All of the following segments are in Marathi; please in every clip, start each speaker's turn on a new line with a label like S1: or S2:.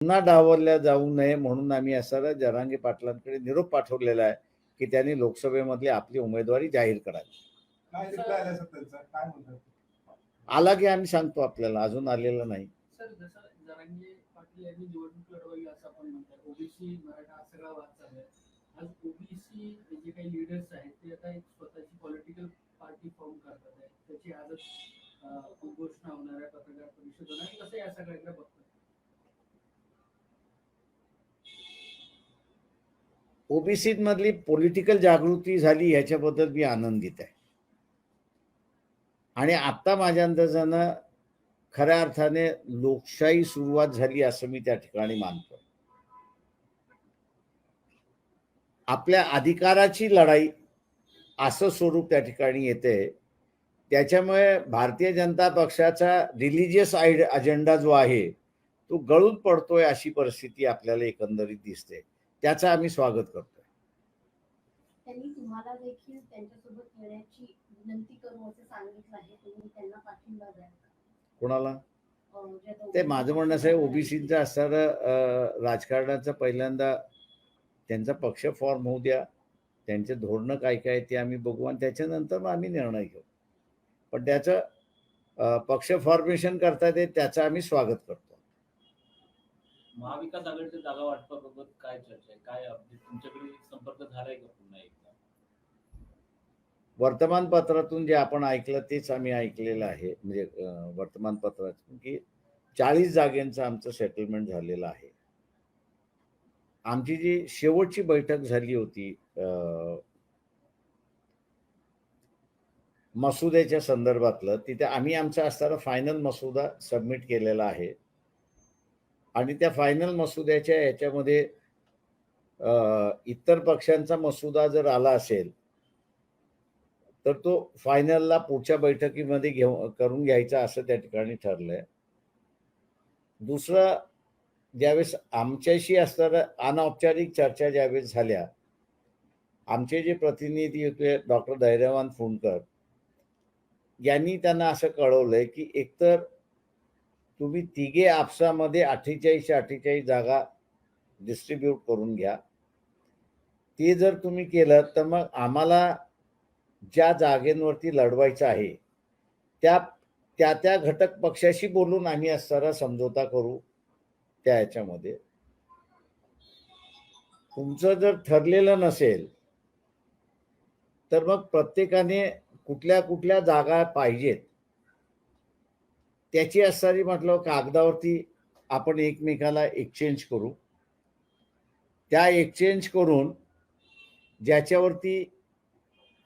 S1: पुन्हा डावलल्या जाऊ नये म्हणून आम्ही असा जरांगे पाटलांकडे निरोप पाठवलेला आहे की त्यांनी लोकसभेमधली आपली उमेदवारी जाहीर करावी.
S2: आला
S1: की आम्ही सांगतो आपल्याला अजून आलेला नाही.
S3: सर जसं जरांगे पाटील यांनी निवडणूक लढवली असं आपण म्हणतात ओबीसी मराठा हा सगळा वाद चालू आहे. आज ओबीसी जे काही लिडर्स आहेत ते आता एक स्वतःची पॉलिटिकल पार्टी फॉर्म करतात. आहे त्याची आजच अं, घोषणा होणार आहे पत्रकार परिषद होणार आहे. कसं या सगळ्याकडे बघतो
S1: ओबीसी मधली पॉलिटिकल जागृती झाली याच्याबद्दल मी आनंदित आहे. आणि आता माझ्या अंदाजानं खऱ्या अर्थाने लोकशाही सुरुवात झाली असं मी त्या ठिकाणी मानतो आपल्या अधिकाराची लढाई असं स्वरूप त्या ठिकाणी येते. त्याच्यामुळे भारतीय जनता पक्षाचा रिलिजियस आयड अजेंडा जो आहे तो गळून पडतोय अशी परिस्थिती आपल्याला एकंदरीत दिसते. त्याचं आम्ही स्वागत करतोय.
S4: त्यांनी तुम्हाला देखील त्यांच्यासोबत येण्याची विनंती करू असं सांगितलं आहे. तुम्ही त्यांना पाठिंबा द्या
S1: कोणाला? ते माझं म्हणणं असं आहे
S4: ओबीसी
S1: ओबीसीचं असणारं राजकारणाचं पहिल्यांदा त्यांचा पक्ष फॉर्म होऊ द्या. त्यांचे धोरणं काय काय ते आम्ही बघू आणि त्याच्यानंतर मग आम्ही निर्णय घेऊ. पण त्याचं पक्ष फॉर्मेशन करता ते त्याचं आम्ही स्वागत करतो.
S5: महाविकास आघाडीच्या जागा वाटपाबाबत काय चर्चा आहे? काय अपडेट तुमच्याकडे संपर्क झालाय का पुन्हा एकदा?
S1: वर्तमानपत्रातून जे आपण ऐकलं तेच आम्ही ऐकलेलं आहे. म्हणजे वर्तमानपत्रातून की चाळीस जागेंचं आमचं सेटलमेंट झालेलं आहे. आमची जी शेवटची बैठक झाली होती मसुद्याच्या संदर्भातलं तिथे आम्ही आमचा असताना फायनल मसुदा सबमिट केलेला आहे. आणि त्या फायनल मसुद्याच्या याच्यामध्ये इतर पक्षांचा मसुदा जर आला असेल तर तो फायनलला पुढच्या बैठकीमध्ये घेऊ करून घ्यायचा असं त्या ठिकाणी ठरलंय. दुसरं ज्यावेळेस आमच्याशी असणाऱ्या अनौपचारिक चर्चा ज्यावेळेस झाल्या आमचे जे प्रतिनिधी होते डॉक्टर धैर्यवान फुंडकर यांनी त्यांना असं कळवलंय की एकतर तुम्ही तिघे आपसामध्ये अठ्ठेचाळीसशे अठ्ठेचाळीस जागा डिस्ट्रीब्यूट करून घ्या. ते जर तुम्ही केलं तर मग आम्हाला ज्या जागेंवरती लढवायचं आहे त्या त्या त्या घटक पक्षाशी बोलून आम्ही असताना समझोता करू त्या ह्याच्यामध्ये. तुमचं जर ठरलेलं नसेल तर मग प्रत्येकाने कुठल्या कुठल्या जागा पाहिजेत. त्याची असणारी म्हटलं कागदावरती आपण एकमेकाला एक्सचेंज करू. त्या एक्सचेंज करून ज्याच्यावरती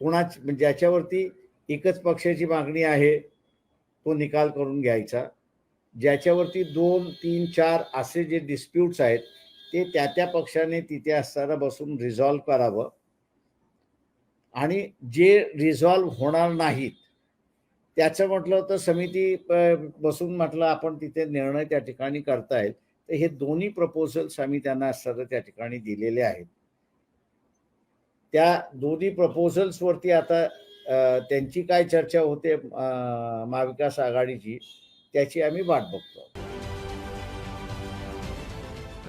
S1: कोणाच ज्याच्यावरती एकच पक्षाची मागणी आहे तो निकाल करून घ्यायचा. ज्याच्यावरती दोन तीन चार असे जे डिस्प्यूट्स आहेत ते त्या त्या पक्षाने तिथे असताना बसून रिझॉल्व्ह करावं. आणि जे रिझॉल्व्ह होणार नाहीत त्याचं म्हटलं तर समिती बसून म्हटलं आपण तिथे निर्णय त्या ठिकाणी करतायत तर हे दोन्ही प्रपोजल्स आम्ही त्यांना सर्व त्या ठिकाणी दिलेले आहेत. त्या दोन्ही प्रपोजल्स वरती आता त्यांची काय चर्चा होते महाविकास आघाडीची त्याची आम्ही वाट बघतो.